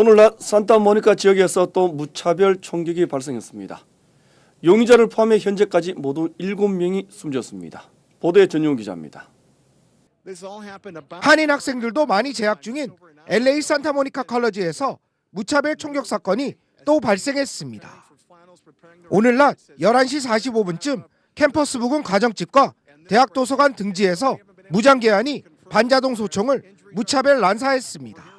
오늘 낮 산타모니카 지역에서 또 무차별 총격이 발생했습니다. 용의자를 포함해 현재까지 모두 7명이 숨졌습니다. 보도에 전용 기자입니다. 한인 학생들도 많이 재학 중인 LA 산타모니카 컬러지에서 무차별 총격 사건이 또 발생했습니다. 오늘 낮 11시 45분쯤 캠퍼스 부근 가정집과 대학 도서관 등지에서 무장계한이 반자동 소총을 무차별 난사했습니다.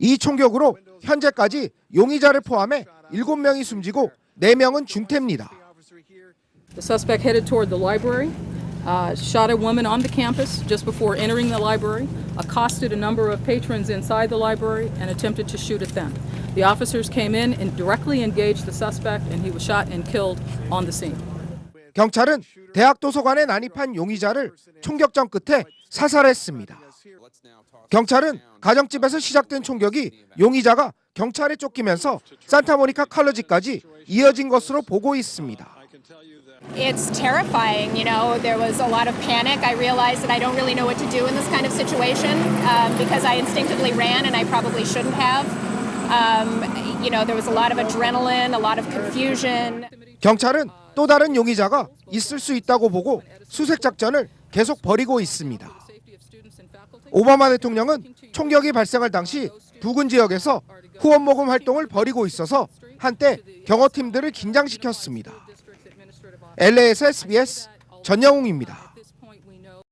이 총격으로 현재까지 용의자를 포함해 7명이 숨지고 4명은 중태입니다. The suspect headed toward the library, uh, shot a woman on the campus just before entering the library, accosted a number of patrons inside the library, and attempted to shoot at them. The officers came in and directly engaged the suspect, and he was shot and killed on the scene. 경찰은 대학 도서관에 난입한 용의자를 총격전 끝에 사살했습니다. 경찰은 가정집에서 시작된 총격이 용의자가 경찰에 쫓기면서 산타모니카 컬러지까지 이어진 것으로 보고 있습니다. It's terrifying. You know, there was a lot of panic. I realized that I don't really know what to do in this kind of situation um, because I instinctively ran and I probably shouldn't have. Um, you know, there was a lot of adrenaline, a lot of confusion. 경찰은 또 다른 용의자가 있을 수 있다고 보고 수색 작전을 계속 벌이고 있습니다. 오바마 대통령은 총격이 발생할 당시 부근 지역에서 후원 모금 활동을 벌이고 있어서 한때 경호팀들을 긴장시켰습니다. LA에서 SBS 전영웅입니다.